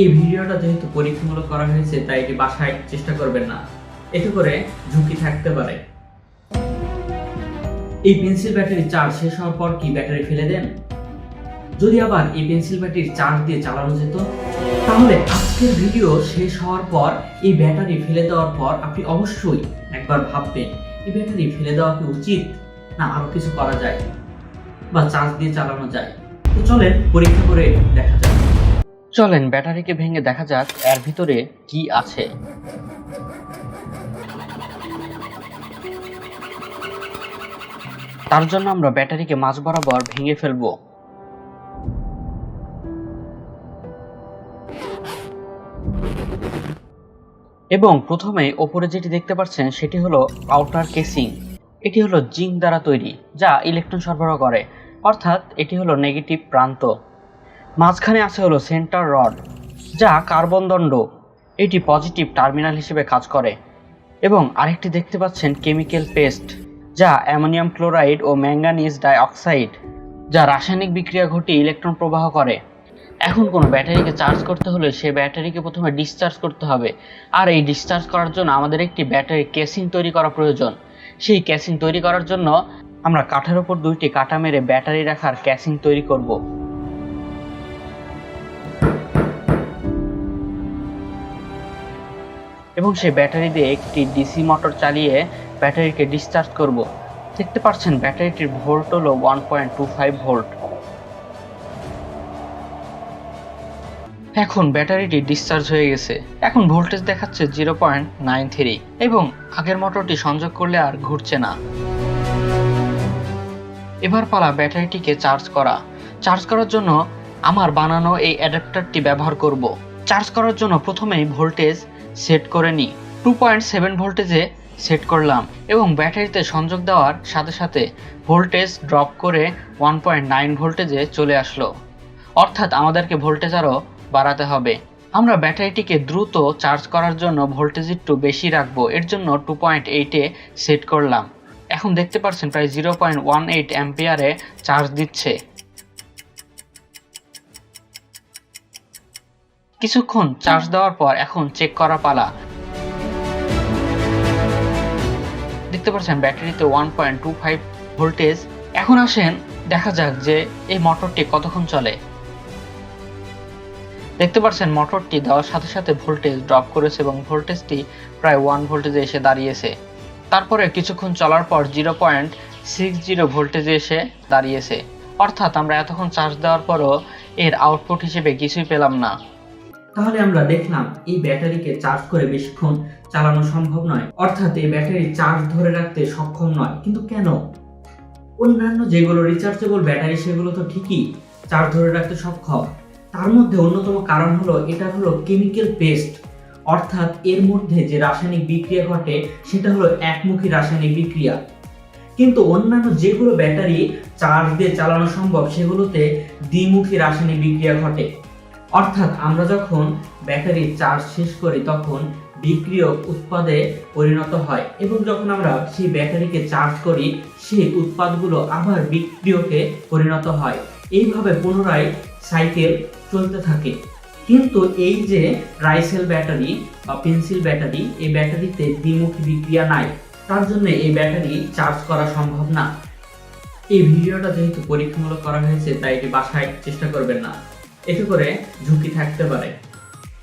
এই ভিডিওটা যেহেতু পরীক্ষামূলক করা হয়েছে, তাই এটি বাসায় চেষ্টা করবেন না। এতে করে ঝুঁকি থাকতে পারে। এই পেন্সিল ব্যাটারি চার্জ শেষ হওয়ার পর কি ব্যাটারি ফেলে দেন? যদি আবার এই পেন্সিল ব্যাটারির চার্জ দিয়ে চালানো যেত, তাহলে আজকের ভিডিও শেষ হওয়ার পর এই ব্যাটারি ফেলে দেওয়ার পর আপনি অবশ্যই একবার ভাববেন, এই ব্যাটারি ফেলে দেওয়া কি উচিত না আরও কিছু করা যায় বা চার্জ দিয়ে চালানো যায়। তো চলেন পরীক্ষা করে দেখা যাক। চলেন, ব্যাটারিকে ভেঙে দেখা যাক এর ভিতরে কি আছে। তার জন্য আমরা ব্যাটারিকে মাঝ বরাবর ভেঙে ফেলব। এবং প্রথমে ওপরে যেটি দেখতে পাচ্ছেন, সেটি হলো আউটার কেসিং এটি হলো জিঙ্ক দ্বারা তৈরি, যা ইলেকট্রন সরবরাহ করে। অর্থাৎ এটি হলো নেগেটিভ প্রান্ত। মাঝখানে আছে হলো সেন্টার রড, যা কার্বন দণ্ড। এটি পজিটিভ টার্মিনাল হিসেবে কাজ করে। এবং আরেকটি দেখতে পাচ্ছেন কেমিক্যাল পেস্ট, যা অ্যামোনিয়াম ক্লোরাইড ও ম্যাঙ্গানিজ ডাইঅক্সাইড, যা রাসায়নিক বিক্রিয়া ঘটিয়ে ইলেকট্রন প্রবাহ করে। এখন কোনো ব্যাটারিকে চার্জ করতে হলে সে ব্যাটারিকে প্রথমে ডিসচার্জ করতে হবে। আর এই ডিসচার্জ করার জন্য আমাদের একটি ব্যাটারি কেসিং তৈরি করা প্রয়োজন। সেই ক্যাসিং তৈরি করার জন্য আমরা কাঠের ওপর দুইটি কাটা মেরে ব্যাটারি রাখার ক্যাসিং তৈরি করব। এবং সেই ব্যাটারি দিয়ে একটি ডিসি মোটর চালিয়ে ব্যাটারিকে ডিসচার্জ করব। দেখতে পাচ্ছেন, ব্যাটারিটির ভোল্ট হলো one point two five volt এখন ব্যাটারিটি ডিসচার্জ হয়ে গেছে। এখন ভোল্টেজ দেখাচ্ছে জিরো পয়েন্ট নাইন থ্রি এবং আগের মোটরটি সংযোগ করলে আর ঘুরছে না। এবার পালা ব্যাটারিটিকে চার্জ করা। চার্জ করার জন্য আমার বানানো এই অ্যাডাপ্টারটি ব্যবহার করব। চার্জ করার জন্য প্রথমেই ভোল্টেজ সেট করে নিই। টু পয়েন্ট সেভেন ভোল্টেজে সেট করলাম এবং ব্যাটারিতে সংযোগ দেওয়ার সাথে সাথে ভোল্টেজ ড্রপ করে ওয়ান পয়েন্ট নাইন ভোল্টেজে চলে আসলো। অর্থাৎ আমাদেরকে ভোল্টেজ আরও বাড়াতে হবে। আমরা ব্যাটারিটিকে দ্রুত চার্জ করার জন্য ভোল্টেজ একটু বেশি রাখব, এর জন্য টু পয়েন্ট এইটে সেট করলাম। এখন দেখতে পাচ্ছেন প্রায় জিরো পয়েন্ট ওয়ান এইট অ্যাম্পিয়ারে চার্জ দিচ্ছে। কিছুক্ষণ চার্জ দেওয়ার পর এখন চেক করা পালা। দেখতে পাচ্ছেন, ব্যাটারিতে one point two five voltage এখন আসেন, দেখা যাক যে এই মোটরটি কতক্ষণ চলে। দেখতে পাচ্ছেন মোটরটি দেওয়ার সাথে সাথে ভোল্টেজ ড্রপ করেছে এবং ভোল্টেজটি প্রায় ওয়ান ভোল্টেজে এসে দাঁড়িয়েছে। তারপরে কিছুক্ষণ চলার পর জিরো পয়েন্ট সিক্স জিরো ভোল্টেজে এসে দাঁড়িয়েছে। অর্থাৎ আমরা এতক্ষণ চার্জ দেওয়ার পরও এর আউটপুট হিসেবে কিছুই পেলাম না। তাহলে আমরা দেখলাম এই ব্যাটারিকে চার্জ করে বেশিক্ষণ চালানো সম্ভব নয়। অর্থাৎ এই ব্যাটারি চার্জ ধরে রাখতে সক্ষম নয়। কিন্তু কেন? অন্যান্য যেগুলো রিচার্জেবল ব্যাটারি, সেগুলো তো ঠিকই চার্জ ধরে রাখতে সক্ষম। তার মধ্যে অন্যতম কারণ হলো, এটা হলো কেমিক্যাল পেস্ট অর্থাৎ এর মধ্যে যে রাসায়নিক বিক্রিয়া ঘটে, সেটা হলো একমুখী রাসায়নিক বিক্রিয়া। কিন্তু অন্যান্য যেগুলো ব্যাটারি চার্জ দিয়ে চালানো সম্ভব, সেগুলোতে দ্বিমুখী রাসায়নিক বিক্রিয়া ঘটে। অর্থাৎ আমরা যখন ব্যাটারি চার্জ শেষ করি, তখন বিক্রিয়ক উৎপাদে পরিণত হয় এবং যখন আমরা সেই ব্যাটারিকে চার্জ করি, সেই উৎপাদগুলো আবার বিক্রিয়কে পরিণত হয়। এইভাবে পুনরায় সাইকেল চলতে থাকে। কিন্তু এই যে ট্রাইসেল ব্যাটারি বা পেন্সিল ব্যাটারি এই ব্যাটারিতে দ্বিমুখী বিক্রিয়া নাই। তার জন্য এই ব্যাটারি চার্জ করা সম্ভব না। এই ভিডিওটা যেহেতু পরীক্ষামূলক করা হয়েছে, তাই এটি বাসায় চেষ্টা করবেন না। এতে করে ঝুঁকি থাকতে পারে।